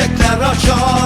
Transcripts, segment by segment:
çiçekler açar.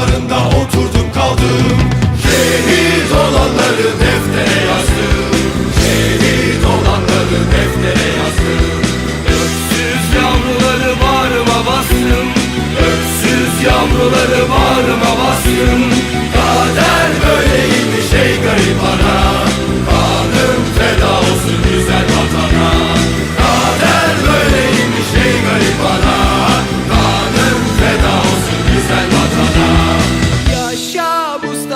Dağlarında oturdum kaldım. Şehit olanları deftere yazdım. Şehit olanları deftere yazdım. Öksüz yavruları bağrıma bastım. Öksüz yavruları bağrıma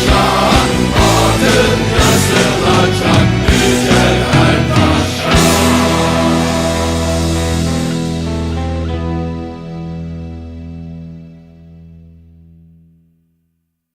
strong.